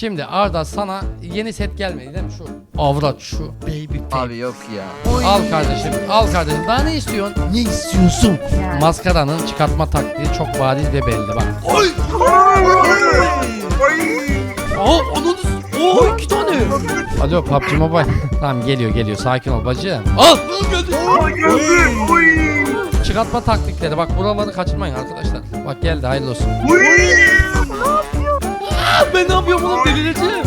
Şimdi Arda sana yeni set gelmedi değil mi? Şu avrat şu baby tape. Abi yok ya. Al kardeşim, al kardeşim. Daha ne istiyorsun? Ne istiyorsun? Yani. Maskaranın çıkartma taktiği çok bariz ve belli bak. Aa onu Oo iki tane. Alo PUBG Mobile. tamam geliyor geliyor sakin ol bacı. Al. Çıkartma taktikleri bak buraları kaçırmayın arkadaşlar. Bak geldi hayırlı olsun. Aa, ben ne yapıyorum oğlum delireceğim.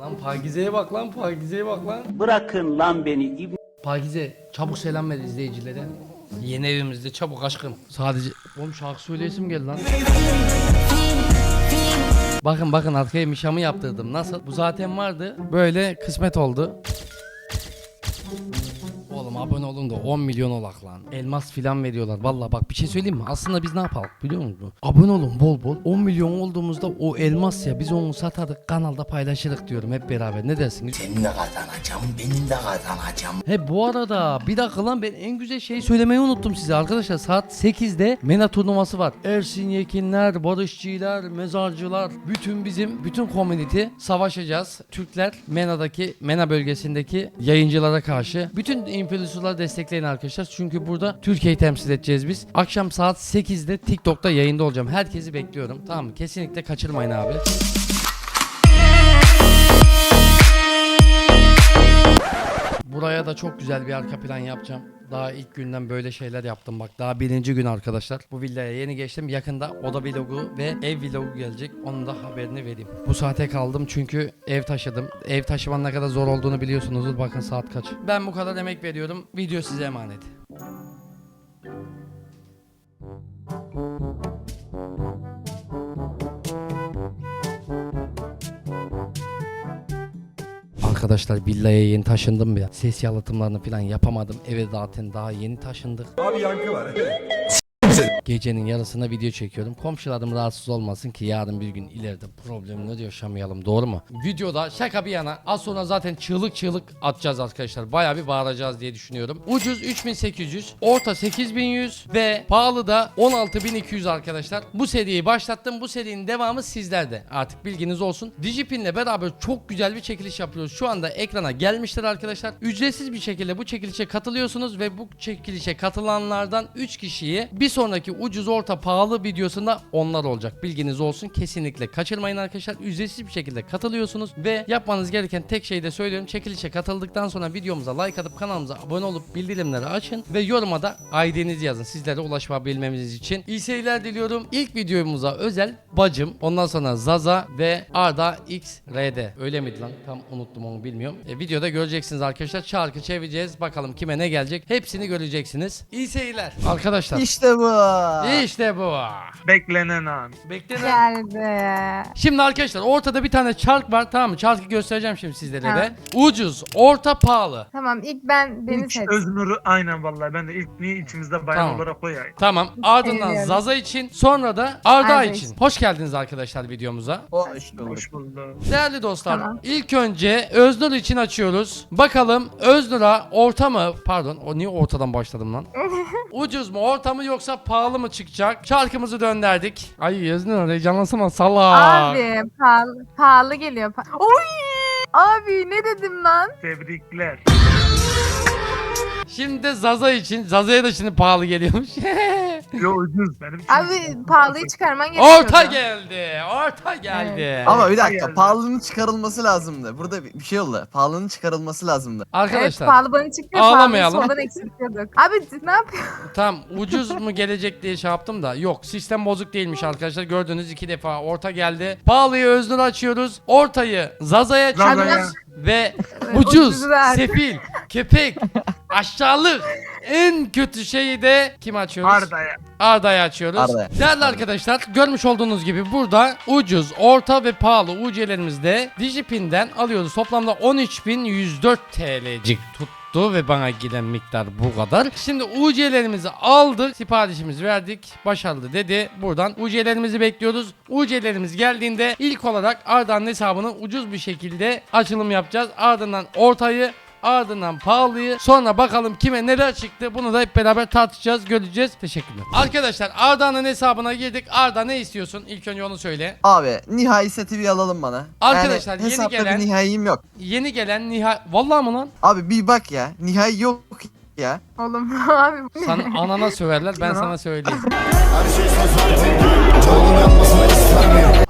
Lan Pakize'ye bak lan Pakize'ye bak lan. Bırakın lan beni İbn Pakize çabuk selam ver izleyicilere. Yeni evimizde çabuk aşkım. Sadece oğlum şarkı söyleyesim geldi lan. Bakın bakın arkaya mişamı yaptırdım. Nasıl? Bu zaten vardı. Böyle kısmet oldu. Abone olun da 10 milyon olak lan. Elmas filan veriyorlar. Valla bak bir şey söyleyeyim mi? Aslında biz ne yapalım biliyor musun? Abone olun bol bol. 10 milyon olduğumuzda o elmas ya biz onu satardık kanalda paylaşırdık diyorum hep beraber. Ne dersiniz? Senin de kazanacağım, benim de kazanacağım. He bu arada bir dakika lan ben en güzel şeyi söylemeyi unuttum size arkadaşlar. Saat 8'de MENA turnuvası var. Ersin Yekinler, Barışçılar, Mezarcılar, bütün bizim bütün community savaşacağız. Türkler MENA'daki MENA bölgesindeki yayıncılara karşı. Bütün influencerları destekleyin arkadaşlar. Çünkü burada Türkiye'yi temsil edeceğiz biz. Akşam saat 8'de TikTok'ta yayında olacağım. Herkesi bekliyorum. Tamam mı? Kesinlikle kaçırmayın abi. Buraya da çok güzel bir arka plan yapacağım. Daha ilk günden böyle şeyler yaptım bak. Daha birinci gün arkadaşlar. Bu villaya yeni geçtim. Yakında oda vlogu ve ev vlogu gelecek. Onun da haberini vereyim. Bu saate kaldım çünkü ev taşıdım. Ev taşımanın ne kadar zor olduğunu biliyorsunuzdur. Bakın saat kaç. Ben bu kadar emek veriyorum. Video size emanet. Arkadaşlar villaya yeni taşındım ya. Ses yalıtımlarını falan yapamadım. Eve zaten daha yeni taşındık. Abi yankı var. Gecenin yarısına video çekiyorum. Komşularım rahatsız olmasın ki yarın bir gün ileride problemleri yaşamayalım. Doğru mu? Videoda şaka bir yana az sonra zaten çığlık çığlık atacağız arkadaşlar. Baya bir bağıracağız diye düşünüyorum. Ucuz 3800, orta 8100 ve pahalı da 16200 arkadaşlar. Bu seriyi başlattım. Bu serinin devamı sizlerde. Artık bilginiz olsun. Digipin'le beraber çok güzel bir çekiliş yapıyoruz. Şu anda ekrana gelmiştir arkadaşlar. Ücretsiz bir şekilde bu çekilişe katılıyorsunuz ve bu çekilişe katılanlardan 3 kişiyi bir sonraki ucuz orta pahalı videosunda onlar olacak. Bilginiz olsun. Kesinlikle kaçırmayın arkadaşlar. Ücretsiz bir şekilde katılıyorsunuz ve yapmanız gereken tek şey de söylüyorum. Çekilişe katıldıktan sonra videomuza like atıp kanalımıza abone olup bildirimleri açın ve yoruma da ID'nizi yazın. Sizlere ulaşabilmemiz için. İyi seyirler diliyorum. İlk videomuza özel bacım, ondan sonra Zaza ve Arda XRD. Öyle miydi lan? Tam unuttum onu bilmiyorum. E, videoda göreceksiniz arkadaşlar. Çarkı çevireceğiz. Bakalım kime ne gelecek. Hepsini göreceksiniz. İyi seyirler. Arkadaşlar. İşte bu. İşte bu. Beklenen an. Beklenen. Geldi. Şimdi arkadaşlar ortada bir tane çark var tamam mı? Çarkı göstereceğim şimdi sizlere de. Ucuz, orta, pahalı. Tamam ilk ben beni İlk seç. Öznur'u aynen vallahi ben de ilk niye içimizde bayan Tamam. olarak koyayım. Tamam. Ardından Seviyorum. Zaza için, sonra da Arda Arda için. için. Hoş geldiniz arkadaşlar videomuza. Hoş bulduk. Hoş bulduk. Değerli dostlar, Tamam. ilk önce Öznur için açıyoruz. Bakalım Öznur'a orta mı? Pardon, o niye ortadan başladım lan? Ucuz mu, orta mı yoksa pahalı mı çıkacak? Çarkımızı döndürdük. Ay Öznur heyecanlansana salak. Abi pahalı, pahalı geliyor. Pa- Oy! Abi ne dedim lan? Tebrikler. Şimdi de Zaza için. Zaza'ya da şimdi pahalı geliyormuş. Yo ucuz benim için. Abi pahalıyı çıkarman gerekiyor. orta geldi. Orta geldi. Ama bir dakika pahalının çıkarılması lazımdı. Burada bir bir şey oldu. Pahalının çıkarılması lazımdı. Evet Arkadaşlar pahalı bana çıktı. Ağlamayalım. Pahalıyı soldan eksiltiyorduk. Abi ne yapıyorsun? tam ucuz mu gelecek diye şey yaptım da yok sistem bozuk değilmiş arkadaşlar gördüğünüz iki defa orta geldi. Pahalıyı Öznur açıyoruz. Ortayı Zaza'ya Zaza'ya. Ve ucuz, ucuzu sefil, köpek, aşağılık en kötü şeyi de kim açıyoruz? Arda'ya. Arda'yı açıyoruz. Arda'ya. Değerli arkadaşlar görmüş olduğunuz gibi burada ucuz, orta ve pahalı UC'lerimizi de Digipin'den alıyoruz. Toplamda 13.104 TL'cik tuttu ve bana giden miktar bu kadar. Şimdi UC'lerimizi aldık, siparişimizi verdik, başarılı dedi. Buradan UC'lerimizi bekliyoruz. UC'lerimiz geldiğinde ilk olarak Arda'nın hesabını ucuz bir şekilde açılım yapacağız. Ardından ortayı ardından pahalıyı sonra bakalım kime neler çıktı bunu da hep beraber tartışacağız göreceğiz. Teşekkürler. Arkadaşlar Arda'nın hesabına girdik. Arda ne istiyorsun? İlk önce onu söyle. Abi nihai seti bir alalım bana. Arkadaşlar, yani yeni gelen- bir nihayim yok. Yeni gelen Nihal... Vallahi mı lan? Abi bir bak ya. Nihai yok ya. Oğlum abi? Sana anana söverler ben sana söyleyeyim.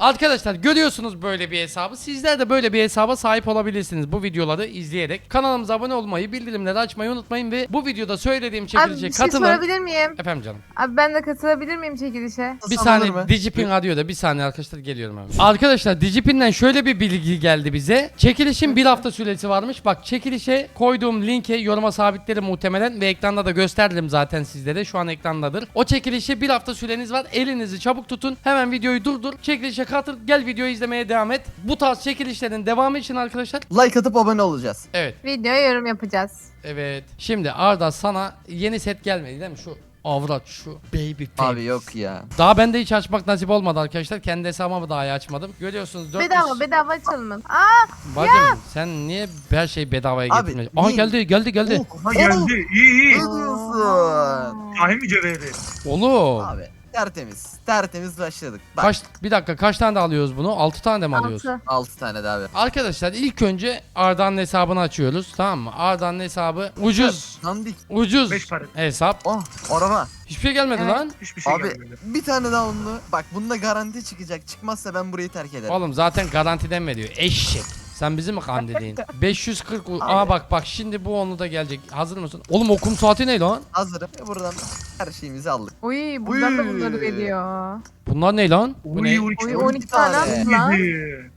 Arkadaşlar görüyorsunuz böyle bir hesabı. Sizler de böyle bir hesaba sahip olabilirsiniz bu videoları izleyerek. Kanalımıza abone olmayı, bildirimleri açmayı unutmayın ve bu videoda söylediğim Abi çekilişe bir şey katılın. sorabilir miyim? Efendim canım. Abi ben de katılabilir miyim çekilişe? Bir saniye mı? Digipin arıyor da bir saniye arkadaşlar geliyorum hemen. Arkadaşlar Digipin'den şöyle bir bilgi geldi bize. Çekilişin bir hafta süresi varmış. Bak çekilişe koyduğum linke yoruma sabitlerim muhtemelen ve ekranda da gösterdim zaten sizlere. Şu an ekrandadır. O çekilişe bir hafta süreniz var. Elinizi çabuk tutun. Hemen videoyu durdur. Çekilişe katıl. Gel videoyu izlemeye devam et. Bu tarz çekilişlerin devamı için arkadaşlar. Like atıp abone olacağız. Evet. Videoya yorum yapacağız. Evet. Şimdi Arda sana yeni set gelmedi değil mi? Şu avrat şu baby face. Abi yok ya. Daha bende hiç açmak nasip olmadı arkadaşlar. Kendi hesabımı daha iyi açmadım. Görüyorsunuz 400... Bedava bedava açalım. Aa Bacım sen niye her şeyi bedavaya Abi, getirmiyorsun? Aha niye? geldi geldi geldi. Oh, Ha geldi. İyi iyi. Ne diyorsun? Kahi mücevheri. Oğlum. Abi tertemiz. Tertemiz başladık. Bak Kaç bir dakika kaç tane de alıyoruz bunu? 6 tane de mi alıyoruz? altı. 6 tane de abi. Arkadaşlar ilk önce Arda'nın hesabını açıyoruz tamam mı? Arda'nın hesabı ucuz Dandik. ucuz Beş para. hesap. Oh araba. Hiçbir şey gelmedi Evet. lan. Hiçbir şey Abi gelmedi. bir tane daha onlu. Bak bunda garanti çıkacak. Çıkmazsa ben burayı terk ederim. Oğlum zaten garantiden veriyor. Eşek. Sen bizi mi kandilin? 540 u- Aa bak bak şimdi bu onu da gelecek. Hazır mısın? Oğlum okum saati ne lan? Hazırım. Ve buradan her şeyimizi aldık. Uy buradan da Uy. bunları veriyor. Bunlar ne lan? Bu ne? Uy, uy, Uy uy. 12 tane tane. attı lan.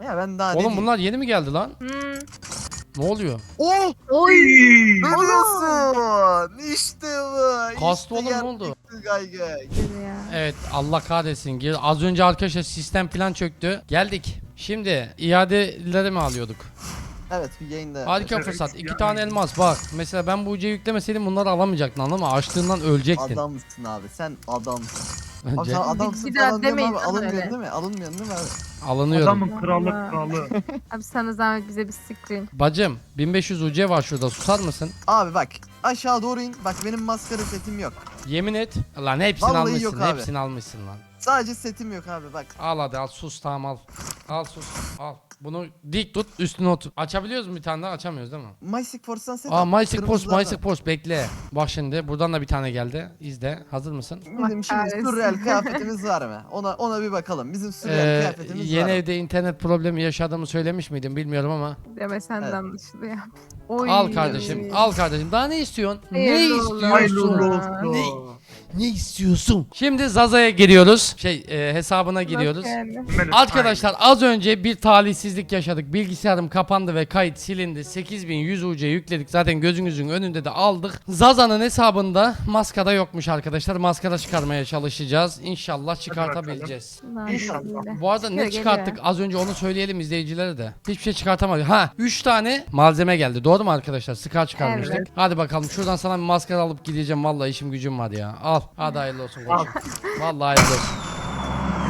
Ya ben daha Oğlum bunlar yeni mi geldi lan? Hmm. Ne oluyor? Oh! Oy. Diyorsun? İşte bu. Kastı İşte oğlum, ne oldu? gerçekten Gaygay. Ya. Evet Allah kahretsin. Gel- Az önce arkadaşlar sistem plan çöktü. Geldik. Şimdi iadeleri mi alıyorduk? Evet bir yayında. Harika Evet, fırsat. İki yani. tane elmas. Bak mesela ben bu ucuyu yüklemeseydim bunları alamayacaktın anladın mı? Açtığından ölecektin. Adamsın abi sen adamsın. Abi Bence sen adamsın Bir daha falan diyorum demeyin abi alınmıyorsun öyle. değil mi? Alınmıyorsun değil mi abi? alınıyorum. Adamın kralı kralı. Abi sana zahmet bize bir screen. Bacım 1500 UC var şurada susar mısın? Abi bak aşağı doğru in. Bak benim maskara setim yok. Yemin et. Lan hepsini Vallahi almışsın. yok abi. Hepsini almışsın lan. Sadece setim yok abi bak. Al hadi al sus tamam al. Al sus al. Bunu dik tut üstüne otur. Açabiliyoruz mu bir tane daha açamıyoruz değil mi? Mystic Force'dan set Aa al. Mystic Post Kırmızılardan. Mystic Post bekle. Bak şimdi buradan da bir tane geldi. İzle. Hazır mısın? Bizim şimdi kahretsin. sürreal kıyafetimiz var mı? Ona ona bir bakalım. Bizim sürreal Ee, kıyafetimiz yeni var mı? evde internet problemi yaşadığımı söylemiş miydim bilmiyorum ama. Demesen de Evet. anlaşılıyor. Oy. Al kardeşim, al kardeşim. Daha ne istiyorsun? Ne Hayırlı olsun. Hayırlı istiyorsun? olsun. Ne? Ne istiyorsun? Şimdi Zaza'ya giriyoruz. Şey, e, hesabına giriyoruz. Yani? Arkadaşlar az önce bir talihsizlik yaşadık. Bilgisayarım kapandı ve kayıt silindi. 8100 UC yükledik. Zaten gözünüzün önünde de aldık. Zaza'nın hesabında maskara yokmuş arkadaşlar. Maskara çıkarmaya çalışacağız. İnşallah çıkartabileceğiz. İnşallah. Bu arada ne çıkarttık? Az önce onu söyleyelim izleyicilere de. Hiçbir şey çıkartamadık. Ha 3 tane malzeme geldi. Doğru mu arkadaşlar? Scar çıkarmıştık. Evet. Hadi bakalım şuradan sana bir maskara alıp gideceğim. Vallahi işim gücüm var ya. Al. Hadi hayırlı olsun. Al. koçum. Vallahi hayırlı olsun.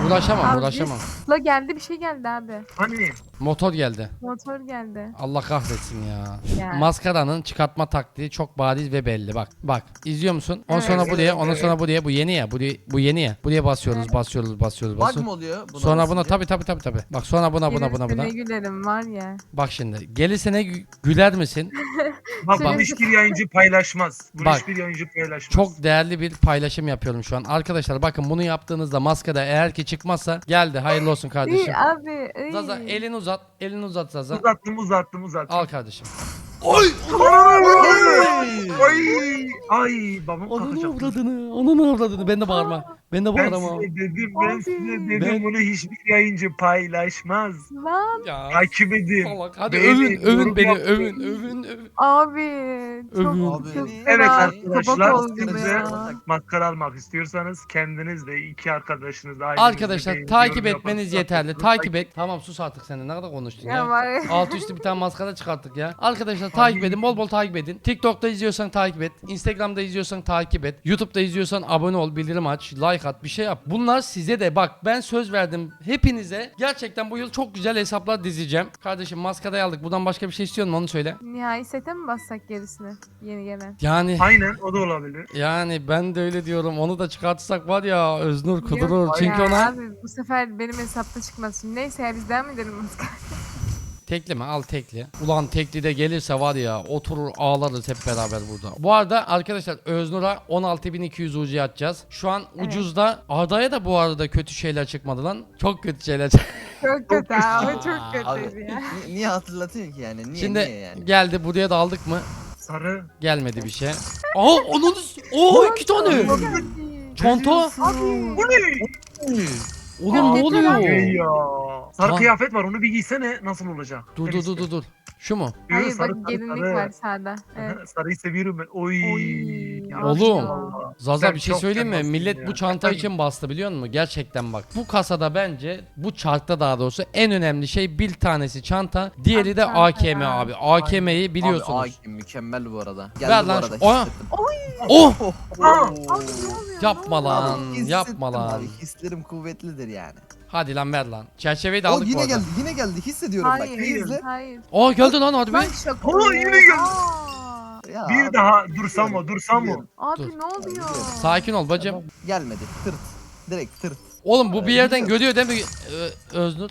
Uğraşamam Abi, uğraşamam. La geldi bir şey geldi abi. Hani? Motor geldi. Motor geldi. Allah kahretsin ya. Ya. Maskaranın çıkartma taktiği çok bariz ve belli. Bak bak izliyor musun? Ondan sonra Evet. buraya, ondan sonra buraya. Bu yeni ya. Bu, bu yeni ya. Buraya basıyoruz, basıyoruz, basıyoruz, Bug mı basıyoruz. oluyor? Buna Sonra buna basınca? tabi tabi tabi tabi. Bak sonra buna buna buna buna. Ne gülerim var ya. Bak şimdi. Gelirse ne gü- güler misin? Bak, Bak. bunu hiçbir yayıncı paylaşmaz. Bunu Bak. hiçbir yayıncı paylaşmaz. Çok değerli bir paylaşım yapıyorum şu an. Arkadaşlar bakın bunu yaptığınızda maskada eğer ki çıkmasa geldi. Hayırlı olsun kardeşim. İyi abi. iyi. Zaza elini uzat. Elini uzat Zaza. uzattım uzattım uzattım. Al kardeşim. Ay, ay babam Ananı kalkacak. avradını. Ananı avradını. Ben de bağırma. Ben de Ben bağıramam. size dedim, ben Abi. size dedim Ben- bunu hiçbir yayıncı paylaşmaz. Lan Ya. Takip edin. Salak. Hadi Beğenin, övün, övün yorum beni, yapın. övün, övün, övün. abi. Çok, Övün. Abi. çok Evet fena arkadaşlar, oldu size- ya. Maskara almak istiyorsanız kendiniz de iki arkadaşınız da de Arkadaşlar takip yorum etmeniz yeterli. Takip et. Tamam sus artık sen de ne kadar konuştun Ya ya. var ya. Altı üstü bir tane maskara çıkarttık ya. Arkadaşlar takip edin. Bol bol takip edin. TikTok'ta izliyorsan takip et. Instagram'da izliyorsan takip et. YouTube'da izliyorsan abone ol. Bildirim aç. Like like at bir şey yap. Bunlar size de bak ben söz verdim hepinize. Gerçekten bu yıl çok güzel hesaplar dizeceğim. Kardeşim maskadayı aldık. Buradan başka bir şey istiyor musun onu söyle. Nihai sete mi bassak gerisini? Yeni gelen. Yani Aynen o da olabilir. yani ben de öyle diyorum. Onu da çıkartsak var ya Öznur kudurur. Yok Çünkü ya ona Abi bu sefer benim hesapta çıkmasın. Neyse ya biz devam edelim maske. Tekli mi? Al tekli. Ulan tekli de gelirse var ya oturur ağlarız hep beraber burada. Bu arada arkadaşlar Öznur'a 16.200 ucu atacağız. Şu an Evet. ucuzda. Arda'ya da bu arada kötü şeyler çıkmadı lan. Çok kötü şeyler çıktı. Çok kötü abi çok Abi kötüydü ya. ni- niye hatırlatıyorsun ki yani? Niye Şimdi niye yani? geldi buraya da aldık mı? Sarı. Gelmedi bir şey. Aa onun Oo iki tane. Çanta. Bu ne? Oğlum ne oluyor? Ey ya. Sarı Lan. kıyafet var onu bir giysene nasıl olacak? Dur dur dur dur dur. Şu mu? Hayır Sarı, bak sarı, gelinlik sarı. var sağda. Evet. Sarıyı seviyorum ben. Oy. Oy, Oğlum. Zaza bir şey çok söyleyeyim mi? Millet ya. bu çanta için bastı biliyor musun? Gerçekten bak. Bu kasada bence bu çarkta daha doğrusu en önemli şey bir tanesi çanta, diğeri de Çanta AKM abi. AKM'yi Abi biliyorsunuz. Mükemmel bu arada. Geldi Ver bu lan arada. şu- Aa! hissettim. Oh! Oh, Aa! oh. Ne oluyor? Yapma lan, Abi hissettim yapma lan. Abi, hislerim kuvvetlidir yani. Hadi lan ver lan. Çerçeveyi de O aldık bu yine arada. geldi, yine geldi. Hissediyorum bak. Hayır, izle. hayır. Aa geldi lan harbi. Lan şaka. Aa, yine geldi. Aa. Ya Bir abi, daha dursam mı biliyorum, dursam mı? Abi Dur. ne oluyor? Sakin ol bacım. Gelmedi. Tırt. Direkt tırt. Oğlum bu bir Ee, yerden görüyor değil mi Ö- Öznur?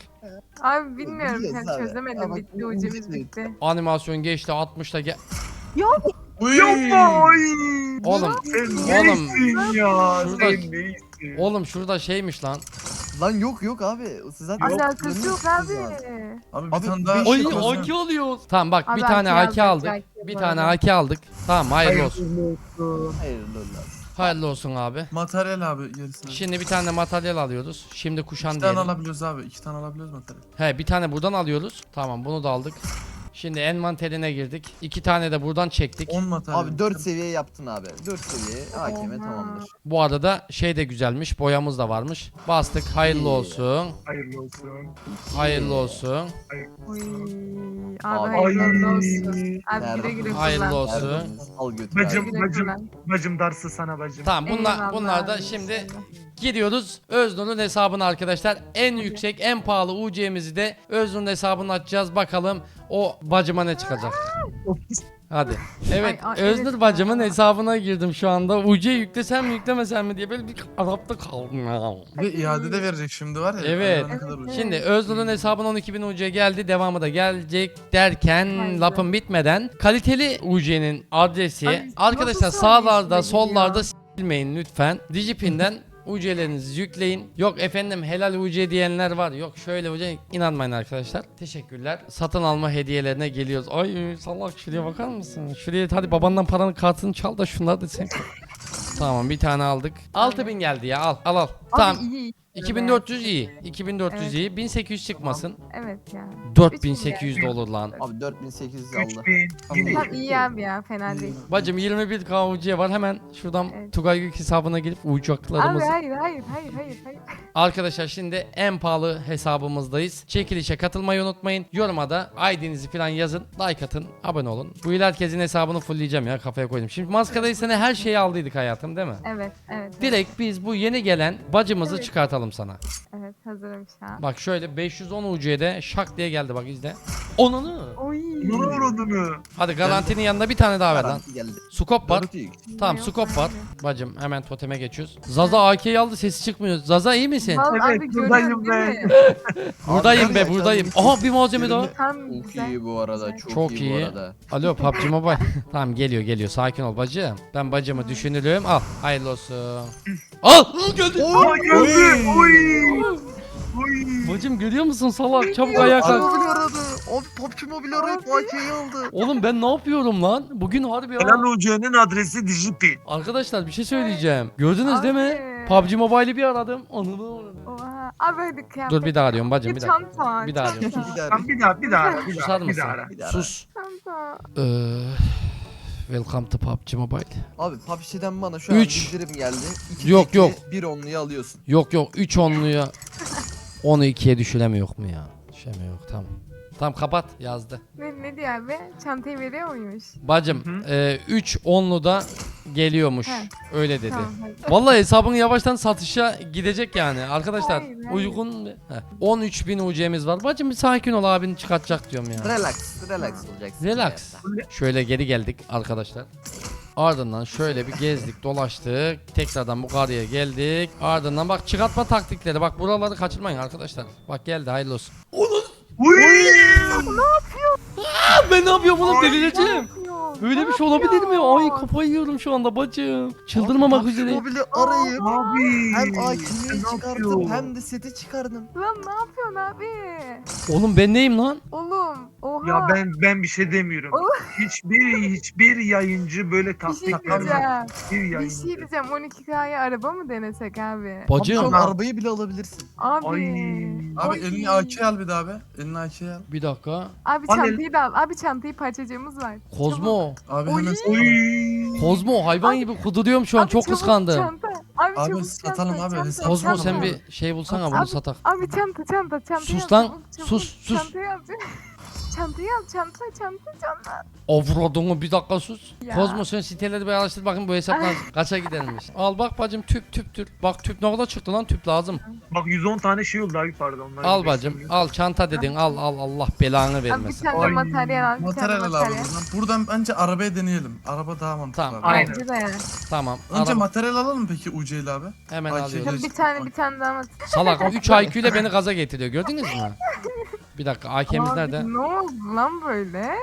Abi bilmiyorum Biliyoruz sen abi. çözemedim Ama bitti bu- ucumuz bu- bitti. Animasyon geçti 60'ta gel. Yapma. Oy. Oğlum Sen Oğlum. neysin ya? Şurada- Sen neysin? oğlum şurada şeymiş lan. Lan yok yok abi. Siz zaten Alakası yok abi. Abi bir Abi tane daha beş- Oy. AK alıyoruz. Tamam bak Abi bir tane AK AK aldık. Bir bu tane arada. AK aldık. Tamam hayırlı olsun. Hayırlı olsun. Hayırlı olsun. Abi. Materyal abi gerisine. Şimdi bir tane materyal alıyoruz. Şimdi kuşan İki tane diyelim. alabiliyoruz abi. iki tane alabiliyoruz materyal. He bir tane buradan alıyoruz. Tamam bunu da aldık. Şimdi envanterine girdik. İki tane de buradan çektik. 10 materyal. Abi 4 seviye yaptın abi. 4 seviye hakeme tamamdır. Bu arada şey de güzelmiş. Boyamız da varmış. Bastık. Hayırlı İyi. olsun. Hayırlı olsun. Hayırlı olsun. Oy. Abi, Abi Ay. hayırlı olsun. Abi güle güle Hayırlı kullan. olsun. Al götür Bacım, abi. Güle bacım. kullan. Bacım darsı sana bacım. Tamam bunlar, Eyvallah bunlar da abi, şimdi. Gidiyoruz Öznur'un hesabına arkadaşlar. En yüksek en pahalı UC'mizi de Öznur'un hesabına açacağız. Bakalım o bacıma ne çıkacak. Hadi. Evet Ay, ay, Öznur evet bacımın hesabına girdim şu anda. UC yüklesem mi yüklemesem mi diye böyle bir Arap'ta kaldım ya. Ve iade de verecek şimdi var ya. Evet. Ne kadar ucuz. Şimdi Öznur'un hesabına 12.000 UC geldi. Devamı da gelecek derken Haydi. lafım bitmeden kaliteli UC'nin adresi Ay, arkadaşlar sağlarda sollarda silmeyin lütfen. Digipin'den UC'lerinizi yükleyin. Yok efendim helal UC diyenler var. Yok şöyle UC inanmayın arkadaşlar. Teşekkürler. Satın alma hediyelerine geliyoruz. Ay salak şuraya bakar mısın? Şuraya hadi babandan paranın kartını çal da şunları da sen. tamam bir tane aldık. 6000 geldi ya al al al. Tamam. Abi iyi. 2400 iyi. 2400 Evet. iyi. 1800 çıkmasın. Evet ya. 4800 de olur lan. Abi 4800 aldı. 3000. Yine Tam iyi abi ya fena değil. Bacım 21 KUC var. Hemen şuradan Evet. Tugay Gök hesabına girip Abi hayır hayır hayır hayır hayır. Arkadaşlar şimdi en pahalı hesabımızdayız. Çekilişe katılmayı unutmayın. Yoruma da ID'nizi falan yazın. Like atın. Abone olun. Bu yıl herkesin hesabını fullleyeceğim ya kafaya koydum. Şimdi maskadayı sene her şeyi aldıydık hayatım değil mi? Evet evet. Direkt biz bu yeni gelen bacımızı Evet. Çıkartalım sana. Evet hazırım şu an. Bak şöyle 510 UC'de şak diye geldi bak izle. Onunu. Oy. Ne uğradığını? Hadi garantinin yanında bir tane daha ver lan. Garanti geldi. Scope var. Garanti. Tamam Yok scope var. Bacım hemen toteme geçiyoruz. Zaza AK'yi aldı sesi çıkmıyor. Zaza iyi misin? Vallahi Evet, abi buradayım görüyorum değil mi? Buradayım be buradayım. Aha bir malzeme daha. Tam Çok güzel. iyi bu arada. Çok, Çok iyi, iyi. bu arada. Alo PUBG Mobile. tamam geliyor geliyor. Sakin ol bacım. Ben bacımı düşünürüm. Al. Hayırlı olsun. Al. Geldi. Aa geldi. Oy. Oy. Bacım görüyor musun salak? Çabuk ayağa kalk. Mobile aradı. Abi PUBG Mobile arayıp AK'yi aldı. Oğlum ben ne yapıyorum lan? Bugün harbi Helal ya. Hoca'nın adresi Digipin. Arkadaşlar bir şey söyleyeceğim. Gördünüz değil mi? Abi. PUBG Mobile'i bir aradım. Anını aradım. Oha. Abi hadi kıyafet. Dur bir daha arıyorum bacım Bir bir dakika. çanta. Bir daha arıyorum. çanta, Bir daha Tamam bir daha bir daha Susar daha, bir mısın? daha. Bir daha. Sus. Çanta. Ee, welcome to PUBG Mobile. Abi PUBG'den bana şu an Üç. bildirim geldi. İki Yok, tekli, yok. Bir onluyu alıyorsun. Yok yok 3 onluya onu 2'ye düşüreme yok mu ya? Düşüreme yok tamam. Tamam kapat yazdı. Ne, ne diyor abi? Çantayı veriyor muymuş? Bacım Hı 3 onlu da geliyormuş. He. Öyle dedi. Tamam, hadi. Vallahi hesabın yavaştan satışa gidecek yani. Arkadaşlar Hayır, hayır. uygun Heh. 13 bin UC'miz var. Bacım bir sakin ol abin çıkartacak diyorum ya. Relax, relax olacaksın. Relax. Şöyle geri geldik arkadaşlar. Ardından şöyle bir gezdik dolaştık. Tekrardan bu karıya geldik. Ardından bak çıkartma taktikleri. Bak buraları kaçırmayın arkadaşlar. Bak geldi hayırlı olsun. Aa, ben ne yapıyorum oğlum delireceğim. Yapıyor. Böyle bir şey olabilir mi? Ay kafayı yiyorum şu anda bacım. Çıldırmamak üzere. Mobili arayıp Abi. hem ne çıkarttım yapıyorsun? hem de seti çıkardım. Lan ne yapıyorsun abi? Oğlum ben neyim lan? Oğlum oha. Ya ben ben bir şey demiyorum. Oh. hiçbir hiçbir yayıncı böyle bir şey taktik diyeceğim. Bir Bir yayıncı. şey diyeceğim 12K'ya araba mı denesek abi? Abi Bacım. an arabayı bile alabilirsin. Abi. Ay. Abi Oy. elini AK al bir daha be. Elini AK al. Bir dakika. Abi Anne- çantayı da al. Abi çantayı parçacığımız var. Kozmo. Abi Oy. hemen Oy. Kozmo hayvan gibi kuduruyorum şu an. Abi Çok çabuk kıskandım. Çanta. Abi, Abi çabuk satalım çanta, abi, çanta, hesap- Kozmo çanta. sen bir şey bulsana bunu Abi- satak. Abi çanta çanta çanta. Sus lan, sus, sus. Çantayı al. Çantayı al çanta çanta çanta. Avradını bir dakika sus. Ya. Kozmo sen siteleri bir araştır bakın bu hesaplar kaça gidermiş. Al bak bacım tüp tüp tüp. Bak tüp ne kadar çıktı lan tüp lazım. Bak 110 tane şey oldu abi pardon. Onlar Al bacım şey- al çanta dedin al al Allah belanı Abi bir vermesin. tane Ay. materyal al. Bir Materyal tane al abi materyal. buradan. Buradan bence arabaya deneyelim. Araba daha mantıklı Tamam, abi. Aynen. Bence de. Tamam. Önce Araba- materyal alalım peki UC'li abi. hemen Bak, alıyorum. şey- Bir tane bir tane daha materyal. Salak 3 IQ ile beni gaza getiriyor gördünüz mü? Bir dakika AK'miz Abi nerede? Ne oldu lan böyle?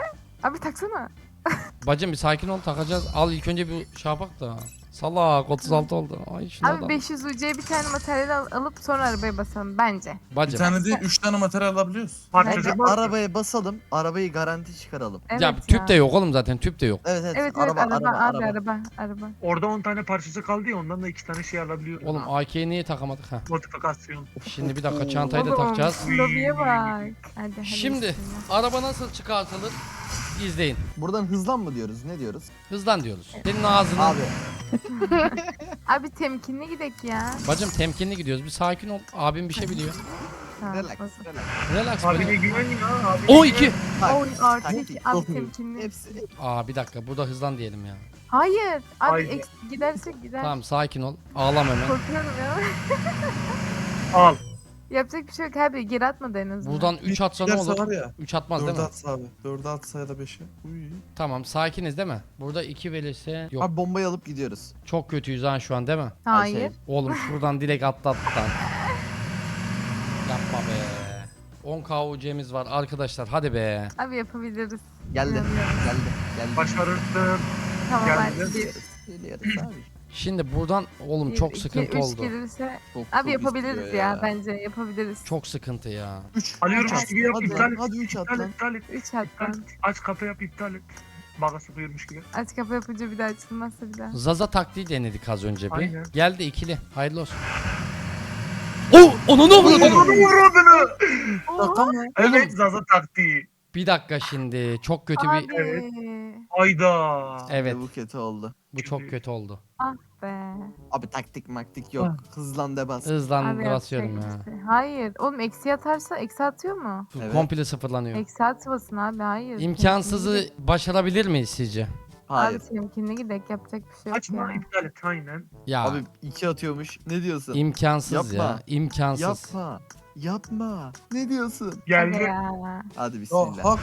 Abi taksana. Bacım bir sakin ol takacağız. Al ilk önce bir yapak da. Salak 36 oldu. Ay şuna Abi 500 UC'ye bir tane materyal al- alıp sonra arabaya basalım bence. Bir Bacım. tane değil 3 tane materyal alabiliyoruz. Bence var. arabaya basalım, arabayı garanti çıkaralım. Evet ya tüp de yok oğlum zaten tüp de yok. Evet evet, Evet evet araba, araba, araba, abi araba. araba araba. Orada 10 tane parçası kaldı ya ondan da 2 tane şey alabiliyorum. Oğlum AK'yi niye takamadık ha? Notifikasyon. Şimdi bir dakika çantayı da Oğlum, takacağız. Lobiye bak. Hadi hadi. Şimdi bismillah. araba nasıl çıkartılır? İzleyin. Buradan hızlan mı diyoruz, ne diyoruz? Hızlan diyoruz. Senin ağzını. Abi, Abi temkinli gidek ya. Bacım temkinli gidiyoruz. Bir sakin ol. Abim bir şey biliyor. Tamam, relax, zaman. relax. Relax Abine bacım. güven ya. Abi. O iki. Oy artık taktik, abi temkinli. Hepsi Aa bir dakika burada hızlan diyelim ya. Hayır. Abi Haydi. eks- gidersek gider. Tamam sakin ol. Ağlama hemen. Korkuyorum ya. Al. Yapacak bir şey yok abi. Geri atmadı en azından. Buradan 3 atsa ne Giderse olur? var ya. 3 atmaz değil 4'e mi? atsa abi. 4'e atsa ya da 5'e. Uy. Tamam sakiniz değil mi? Burada 2 verirse yok. Abi bombayı alıp gidiyoruz. Çok kötüyüz ha şu an değil mi? Hayır. Şey, Oğlum şuradan direkt atlat lan. Yapma be. 10k UC'miz var arkadaşlar hadi be. Abi yapabiliriz. Geldi, İnanıyorum. geldi, geldi. Başarırsın. Tamam Geldi. hadi. Geliyoruz abi. Şimdi buradan oğlum çok iki, sıkıntı üç oldu. gelirse. Çok, Abi çok yapabiliriz istiyor ya. bence yapabiliriz. Çok sıkıntı ya. 3. Alıyorum gibi yap hadi, iptal et. hadi 3 at İptal et, iptal et. 3 iptal hatta. et. Aç kapı yap iptal et. Bagası duyurmuş gibi. Aç kapı yapınca bir daha açılmazsa bir daha. Zaza taktiği denedik az önce bir. Aynen. Geldi ikili. Hayırlı olsun. Oh! Onu ne vurdun? Vurudunu. Şaka mı? Evet Zaza taktiği. Bir dakika şimdi. Çok kötü bir... Evet. Ayda. Evet. Bu kötü oldu. Bu çok kötü oldu. Ah be. Abi taktik maktik yok. Hızlan de bas. Hızlan Abi basıyorum yapacak ya. bir şey. Hayır. Oğlum eksi atarsa eksi atıyor mu? Evet. Komple sıfırlanıyor. Eksi atmasın abi hayır. İmkansızı başarabilir miyiz sizce? Hayır. Abi temkinli gidek yapacak bir şey yok Açma ya. iptal et aynen. Ya Abi 2 atıyormuş. Ne diyorsun? imkansız ya. Yapma. İmkansız. Yapma. Yapma. Ne diyorsun? Geldi. ya. Hadi bismillah. hak.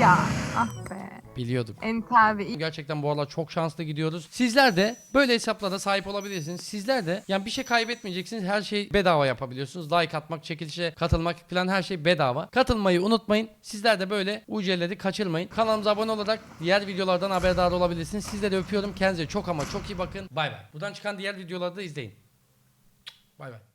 Ya ah be. Biliyorduk. Ent abi. Gerçekten bu aralar çok şanslı gidiyoruz. Sizler de böyle hesaplara sahip olabilirsiniz. Sizler de yani bir şey kaybetmeyeceksiniz. Her şey bedava yapabiliyorsunuz. Like atmak, çekilişe katılmak falan her şey bedava. Katılmayı unutmayın. Sizler de böyle UC'leri kaçırmayın. Kanalımıza abone olarak diğer videolardan haberdar olabilirsiniz. Sizleri öpüyorum. Kendinize çok ama çok iyi bakın. Bay bay. Buradan çıkan diğer videoları da izleyin. Bay bay.